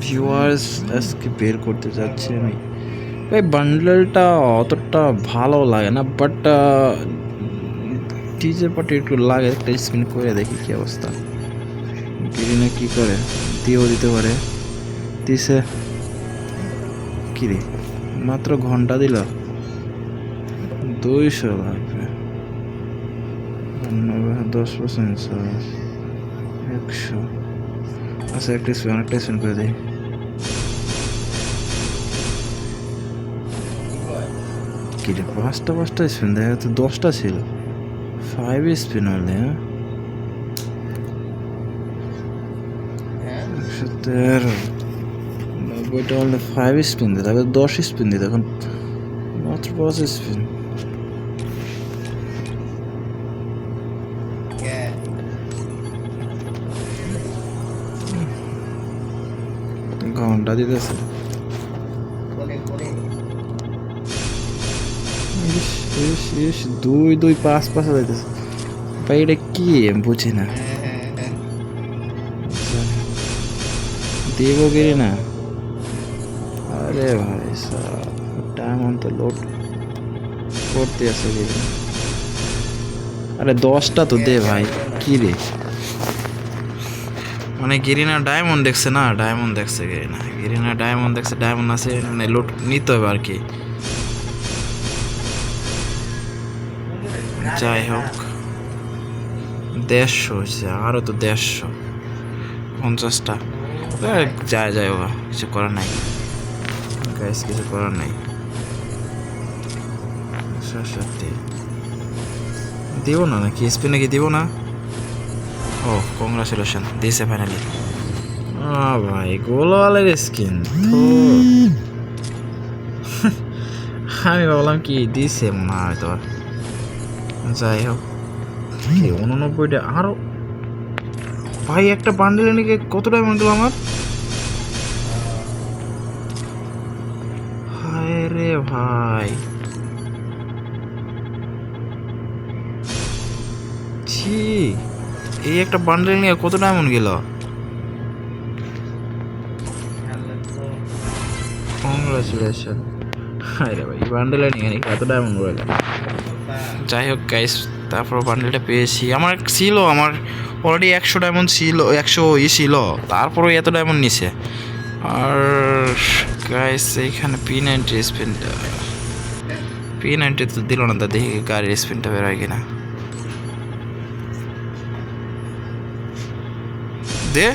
Viewers আজকে বের করতে যাচ্ছি আমি। এই বান্ডেলটা অতটা ভালো লাগে না বাট ডিজে পার্টি একটু লাগে, একটা স্পিন করে দেখি কি অবস্থা। গিরিনা কি করে? দিয়েও দিতে পারে। দিছে। কিরে মাত্র ঘণ্টা দিল। দুইশো লাগবে। দশ পার্সেন্ট একশো। আচ্ছা একটা স্পিন একটা স্পিন করে দিই। কিরে পাঁচটা পাঁচটা স্পিন দেখা তো দশটা ছিল। ফাইভ স্পিন হলে হ্যাঁ? একশো তেরো। নব্বইটা হলে ফাইভ স্পিন দিত আগে দশ স্পিন দিত এখন মাত্র পাঁচ স্পিন ঘণ্টা দিতেছে। দুই দুই, পাঁচ পাঁচ যাইতেছে ভাই, এটা কি? বুঝি না। দেবো গিরি না? আরে ভাই ডায়মন্ড তো লোড করতে আরে দশটা তো দে ভাই, কি রে? মানে গিরিনা ডায়মন্ড দেখছে না ডায়মন্ড দেখছে গিরিনা। গিরিনা ডায়মন্ড দেখছে ডায়মন্ড আছে মানে লোড নিতে হবে আর কি। যাই হোক, দেড়শো হচ্ছে আরও তো দেড়শো, পঞ্চাশটা। যায় যায় বাবা কিছু করার নাই। গাইস কিছু করার নাই। সত্যি দিব না নাকি? স্পিন নাকি দিব না? ও কংগ্রাচুলেশন দিয়েছে ফাইনালি ভাই গোলওয়ালের স্কিন আমি ভাবলাম কি দিছে মনে হয় তো যাই হোক। কি উননব্বইটা, আরও। ভাই, একটা বান্ডেল এনে কি কত টাকা গেল আমার? হায় রে ভাই। ছি। এই একটা বান্ডেল নিয়ে কত ডায়মন্ড গেল? কংগ্রাচুলেশন হায় রে ভাই বান্ডেল নিয়ে নাকি এত ডায়মন্ড রইল যাই হোক গাইস তারপর বান্ডেলটা পেয়েছি। আমার ছিল, আমার অলরেডি একশো ডায়মন্ড ছিল, একশো ই ছিল। তারপরও এত ডায়মন্ড নিছে। আর গাইস এইখানে পি নাইনটি স্পিনটা পি নাইনটি তো দিল না, তা দেখি গাড়ির স্পিনটা বেরোয় কিনা। দে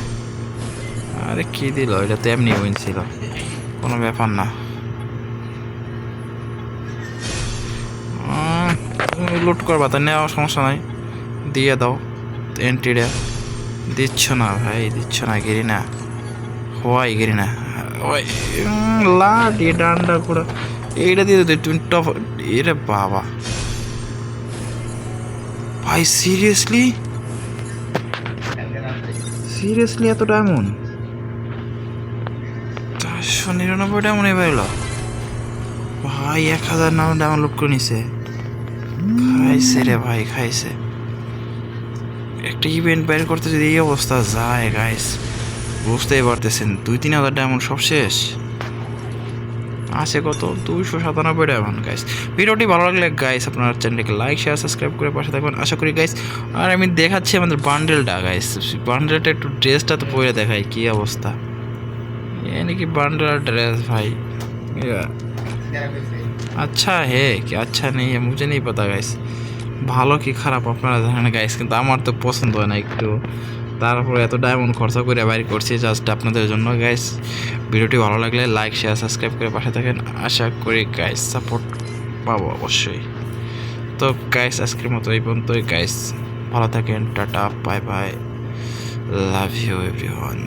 আরে কি দিল? এটা তো এমনি উইন ছিল। কোনো ব্যাপার না। লুট করবা তা নেওয়া সমস্যা নাই। দিয়ে দাও। এন্ট্রিটা দিচ্ছ না ভাই দিচ্ছ না গিরি না হওয়াই গিরি না ওই উম, লাঠি ডান্ডা করে। এইটা দিয়ে দে তুমি টপ এটা বাবা। ভাই সিরিয়াসলি সিরিয়াসলি এত ডায়মন্ড চারশো নিরানব্বই ডায়মন্ড এবার এলো। ভাই, এক হাজার নাম ডাউনলোড করে নিছে। খাইছে রে ভাই, খাইছে। একটা ইভেন্ট বের করতে যদি এই অবস্থা যায় গাইস বুঝতেই পারতেছেন। দুই তিন হাজার ডায়মন্ড সব শেষ। আছে কত? দুশো সাতানব্বই টাকা গাইস ভিডিওটি ভালো লাগলে গাইস আপনার চ্যানেলকে লাইক শেয়ার সাবস্ক্রাইব করে পাশে থাকবেন। আশা করি গাইস আর আমি দেখাচ্ছি আমাদের বান্ডেলটা গাইস বান্ডেলটা একটু ড্রেসটা তো পরে দেখাই, কী অবস্থা? এ নাকি বান্ডেল আর ড্রেস ভাই। আচ্ছা হে, কি আচ্ছা নেই মুখে নেই পাতা গাইস ভালো কি খারাপ আপনারা জানেন গাইস কিন্তু আমার তো পছন্দ হয় না একটু। তারপরে এত ডায়মন্ড খরচা করে বাইর করছি জাস্ট আপনাদের জন্য গাইস ভিডিওটি ভালো লাগলে লাইক শেয়ার সাবস্ক্রাইব করে পাশে থাকেন। আশা করি গাইস সাপোর্ট পাবো অবশ্যই। তো গাইস আজকের মতো এই পর্যন্তই গাইস ভালো থাকেন, tata bye bye love you everyone